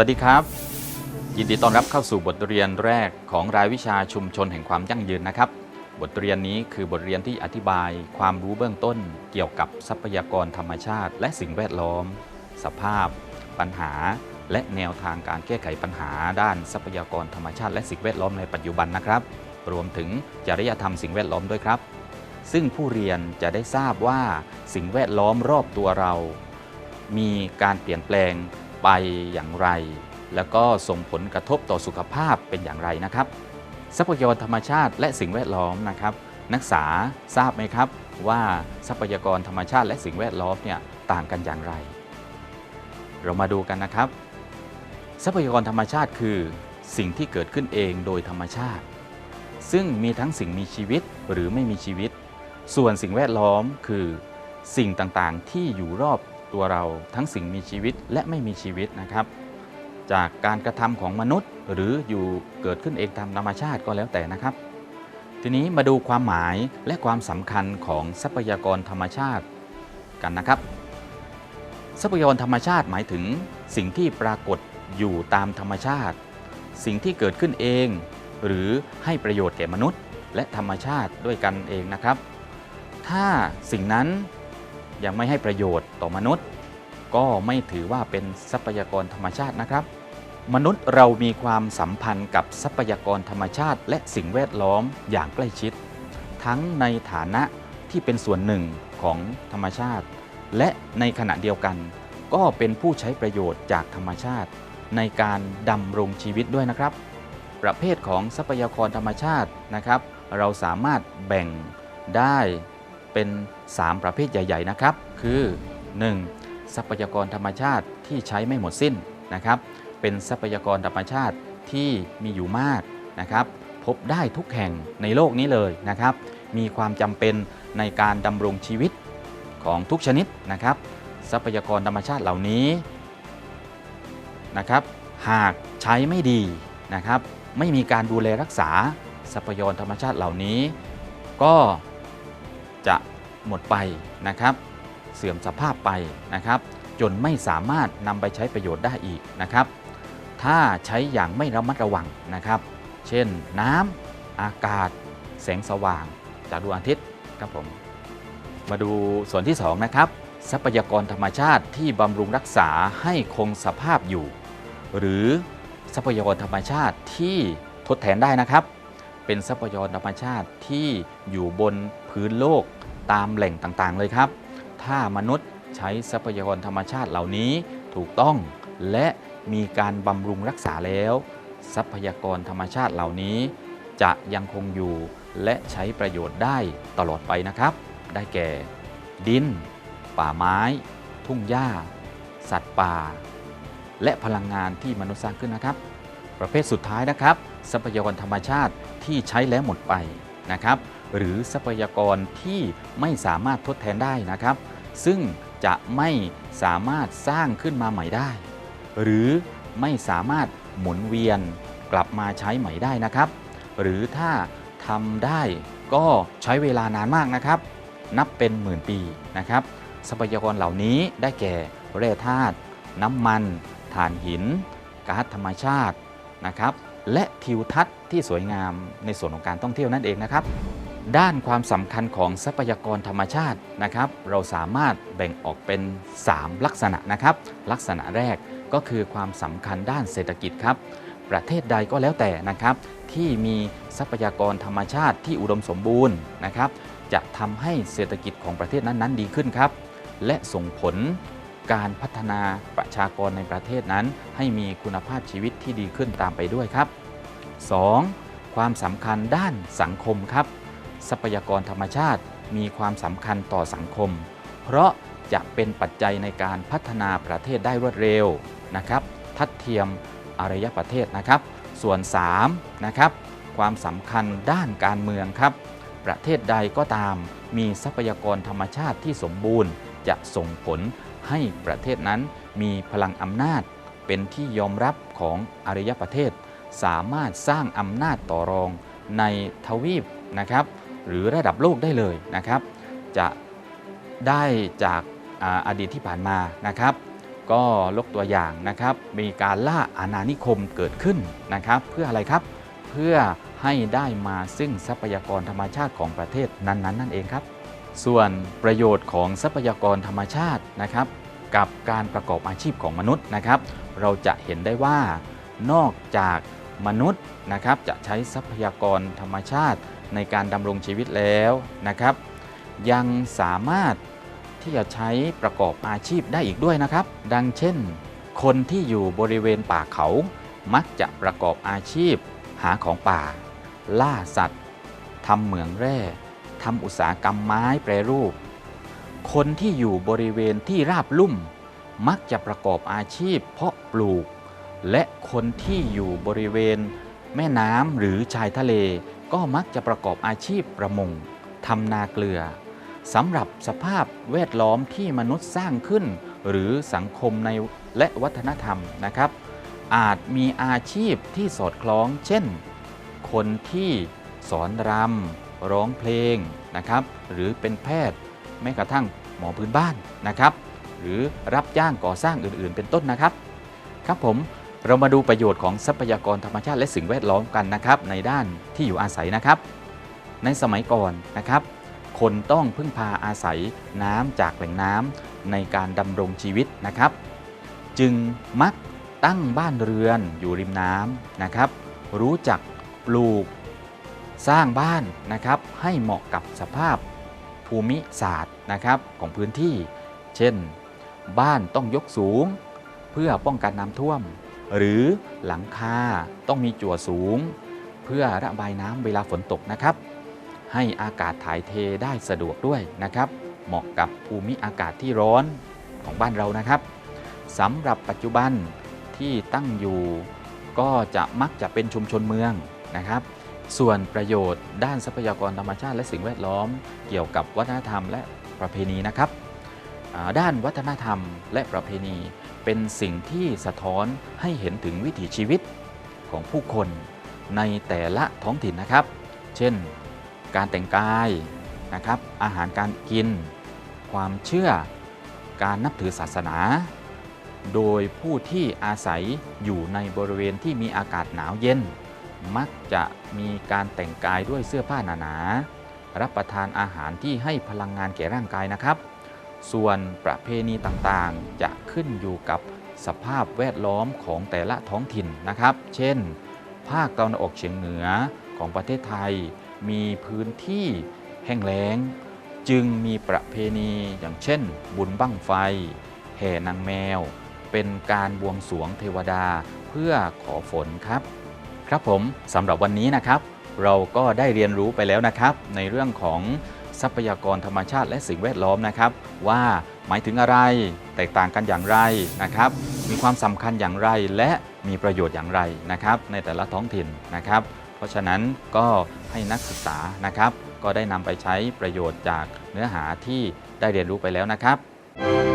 วัสดีครับ ยินดีต้อนรับเข้าสู่บทเรียนแรกของรายวิชาชุมชนแห่งความยั่งยืนนะครับ บทเรียนนี้คือบทเรียนที่อธิบายความรู้เบื้องต้น เกี่ยวกับทรัพยากรธรรมชาติ และสิ่งแวดล้อม สภาพ ปัญหา และแนวทางการแก้ไขปัญหา ด้านทรัพยากรธรรมชาติและสิ่งแวดล้อมในปัจจุบันนะครับ รวมถึงจริยธรรมสิ่งแวดล้อมด้วยครับ ซึ่งผู้เรียนจะได้ทราบว่าสิ่งแวดล้อมรอบตัวเรา มีการเปลี่ยนแปลง ไปอย่างไร แล้วก็ส่งผลกระทบต่อสุขภาพเป็นอย่างไรนะครับทรัพยากรธรรมชาติและสิ่งแวดล้อมนะครับ นักศึกษาทราบไหมครับว่าทรัพยากรธรรมชาติและสิ่งแวดล้อมเนี่ยต่างกันอย่างไร เรามาดูกันนะครับ ทรัพยากรธรรมชาติคือสิ่งที่เกิดขึ้นเองโดยธรรมชาติ ซึ่งมีทั้งสิ่งมีชีวิตหรือไม่มีชีวิต ส่วนสิ่งแวดล้อมคือ สิ่งต่างๆ ที่อยู่รอบ ตัวเราทั้งสิ่งมีชีวิตและไม่มีชีวิตนะครับ จากการกระทำของมนุษย์ หรืออยู่เกิดขึ้นเองตามธรรมชาติก็แล้วแต่นะครับ ทีนี้มาดูความหมายและความสำคัญของทรัพยากรธรรมชาติกันนะครับ ทรัพยากรธรรมชาติหมายถึงสิ่งที่ปรากฏอยู่ตามธรรมชาติ สิ่งที่เกิดขึ้นเอง หรือให้ประโยชน์แก่มนุษย์ และธรรมชาติด้วยกันเองนะครับ ถ้าสิ่งนั้น ยังไม่ให้ประโยชน์ต่อมนุษย์ ก็ไม่ถือว่าเป็นทรัพยากรธรรมชาตินะครับ มนุษย์เรามีความสัมพันธ์กับทรัพยากรธรรมชาติ และสิ่งแวดล้อมอย่างใกล้ชิด ทั้งในฐานะที่เป็นส่วนหนึ่งของธรรมชาติ และในขณะเดียวกัน ก็เป็นผู้ใช้ประโยชน์จากธรรมชาติ ในการดำรงชีวิตด้วยนะครับ ประเภทของทรัพยากรธรรมชาตินะครับ เราสามารถแบ่งได้ เป็น 3 ประเภทใหญ่ ๆ นะครับ คือ 1. ทรัพยากรธรรมชาติที่ใช้ไม่หมดสิ้นนะครับ เป็นทรัพยากรธรรมชาติที่มีอยู่มากนะครับ พบได้ทุกแห่งในโลกนี้เลยนะครับ มีความจำเป็นในการดำรงชีวิตของทุกชนิดนะครับ ทรัพยากรธรรมชาติเหล่านี้นะครับ หากใช้ไม่ดีนะครับ ไม่มีการดูแลรักษาทรัพยากรธรรมชาติเหล่านี้ ก็ หมดไปนะครับ เสื่อมสภาพไปนะครับ จนไม่สามารถนำไปใช้ประโยชน์ได้อีกนะครับ ถ้าใช้อย่างไม่ระมัดระวังนะครับ เช่นน้ำอากาศ แสงสว่าง จากดวงอาทิตย์ครับผมมาดูส่วนที่2นะครับทรัพยากรธรรมชาติที่บำรุงรักษาให้คงสภาพอยู่ หรือทรัพยากรธรรมชาติที่ทดแทนได้นะครับ เป็นทรัพยากรธรรมชาติที่อยู่บนพื้นโลก ตามแหล่งต่างๆ เลยครับ ถ้ามนุษย์ใช้ทรัพยากรธรรมชาติเหล่านี้ถูกต้อง และมีการบำรุงรักษาแล้ว ทรัพยากรธรรมชาติเหล่านี้ จะยังคงอยู่และใช้ประโยชน์ได้ตลอดไปนะครับ ได้แก่ ดิน ป่าไม้ ทุ่งหญ้า สัตว์ป่า และพลังงานที่มนุษย์สร้างขึ้นนะครับ ประเภทสุดท้ายนะครับ ทรัพยากรธรรมชาติที่ใช้แล้วหมดไปนะครับ หรือทรัพยากรที่ไม่สามารถทดแทนได้นะครับ ซึ่งจะไม่สามารถสร้างขึ้นมาใหม่ได้ หรือไม่สามารถหมุนเวียนกลับมาใช้ใหม่ได้นะครับ หรือถ้าทำได้ก็ใช้เวลานานมากนะครับ นับเป็นหมื่นปีนะครับ ทรัพยากรเหล่านี้ได้แก่แร่ธาตุน้ำมันถ่านหินก๊าซธรรมชาตินะครับ และทิวทัศน์ที่สวยงามในส่วนของการท่องเที่ยวนั่นเองนะครับ ด้านความสำคัญของทรัพยากรธรรมชาตินะครับ เราสามารถแบ่งออกเป็น 3 ลักษณะนะครับ ลักษณะแรกก็คือความสำคัญด้านเศรษฐกิจครับ ประเทศใดก็แล้วแต่นะครับ ที่มีทรัพยากรธรรมชาติที่อุดมสมบูรณ์นะครับ จะทำให้เศรษฐกิจของประเทศนั้นๆ ดีขึ้นครับ และส่งผลการพัฒนาประชากรในประเทศนั้น ให้มีคุณภาพชีวิตที่ดีขึ้นตามไปด้วยครับ 2. ความสำคัญด้านสังคมครับ ทรัพยากรธรรมชาติมีความสำคัญต่อสังคม เพราะจะเป็นปัจจัยในการพัฒนาประเทศได้รวดเร็วนะครับ ทัดเทียมอารยประเทศนะครับ ส่วน 3. นะครับความสำคัญด้านการเมืองครับ ประเทศใดก็ตาม มีทรัพยากรธรรมชาติที่สมบูรณ์ จะส่งผลให้ประเทศนั้นมีพลังอำนาจ เป็นที่ยอมรับของอารยประเทศ สามารถสร้างอำนาจต่อรองในทวีปนะครับ หรือระดับโลกได้เลยนะครับ จะได้จากอาอดีตที่ผ่านมานะครับ ก็ลกตัวอย่างนะครับ มีการล่าอาณานิคมเกิดขึ้นนะครับ เพื่ออะไรครับเพื่อให้ได้มาซึ่งทรัพยากรธรรมชาติของประเทศนั้นๆนั่นเองครับ ส่วนประโยชน์ของทรัพยากรธรรมชาตินะครับ กับการประกอบอาชีพของมนุษย์นะครับ เราจะเห็นได้ว่านอกจาก มนุษย์นะครับจะใช้ทรัพยากรธรรมชาติในการดำรงชีวิตแล้วนะครับ ยังสามารถที่จะใช้ประกอบอาชีพได้อีกด้วยนะครับ ดังเช่น คนที่อยู่บริเวณป่าเขามักจะประกอบอาชีพ หาของป่า ล่าสัตว์ทำเหมืองแร่ทำอุตสาหกรรมไม้แปรรูป คนที่อยู่บริเวณที่ราบลุ่ม มักจะประกอบอาชีพ เพาะปลูก และคนที่อยู่บริเวณ แม่น้ำหรือชายทะเล ก็มักจะประกอบอาชีพประมงทำนาเกลือสำหรับสภาพแวดล้อมที่มนุษย์สร้างขึ้น หรือสังคมในและวัฒนธรรมนะครับ อาจมีอาชีพที่สอดคล้อง เช่น คนที่สอนรำร้องเพลงนะครับ หรือเป็นแพทย์แม้กระทั่งหมอพื้นบ้านนะครับ หรือรับจ้างก่อสร้างอื่นๆ เป็นต้นนะครับ ครับผม เรามาดูประโยชน์ของทรัพยากรธรรมชาติและสิ่งแวดล้อมกันนะครับในด้านที่อยู่อาศัยนะครับ ในสมัยก่อนนะครับ คนต้องพึ่งพาอาศัยน้ำจากแหล่งน้ำในการดำรงชีวิตนะครับ จึงมักตั้งบ้านเรือนอยู่ริมน้ำนะครับ รู้จักปลูกสร้างบ้านนะครับ ให้เหมาะกับสภาพภูมิศาสตร์นะครับของพื้นที่ เช่น บ้านต้องยกสูง เพื่อป้องกันน้ำท่วม หรือหลังคาต้องมีจั่วสูง เพื่อระบายน้ำเวลาฝนตกนะครับ ให้อากาศถ่ายเทได้สะดวกด้วยนะครับ เหมาะกับภูมิอากาศที่ร้อนของบ้านเรานะครับสำหรับปัจจุบันที่ตั้งอยู่ก็จะมักจะเป็นชุมชนเมืองนะครับ ส่วนประโยชน์ด้านทรัพยากรธรรมชาติและสิ่งแวดล้อม เกี่ยวกับวัฒนธรรมและประเพณีนะครับ ด้านวัฒนธรรมและประเพณี เป็นสิ่งที่สะท้อนให้เห็นถึงวิถีชีวิตของผู้คนในแต่ละท้องถิ่นนะครับ เช่น การแต่งกายนะครับ อาหารการกิน ความเชื่อ การนับถือศาสนา โดยผู้ที่อาศัยอยู่ในบริเวณที่มีอากาศหนาวเย็น มักจะมีการแต่งกายด้วยเสื้อผ้าหนาๆรับประทานอาหารที่ให้พลังงานแก่ร่างกายนะครับ ส่วนประเพณีต่างๆ จะขึ้นอยู่กับสภาพแวดล้อมของแต่ละท้องถิ่นนะครับ เช่น ภาคตะวันออกเฉียงเหนือของประเทศไทย มีพื้นที่แห้งแล้ง จึงมีประเพณีอย่างเช่น บุญบั้งไฟ แห่นางแมว เป็นการบวงสรวงเทวดาเพื่อขอฝนครับ ครับผมสำหรับวันนี้นะครับ เราก็ได้เรียนรู้ไปแล้วนะครับ ในเรื่องของ ทรัพยากรธรรมชาติและสิ่งแวดล้อมนะครับ ว่าหมายถึงอะไร แตกต่างกันอย่างไรนะครับ มีความสำคัญอย่างไรและมีประโยชน์อย่างไรนะครับ ในแต่ละท้องถิ่นนะครับ เพราะฉะนั้นก็ให้นักศึกษานะครับ ก็ได้นำไปใช้ประโยชน์จากเนื้อหาที่ได้เรียนรู้ไปแล้วนะครับ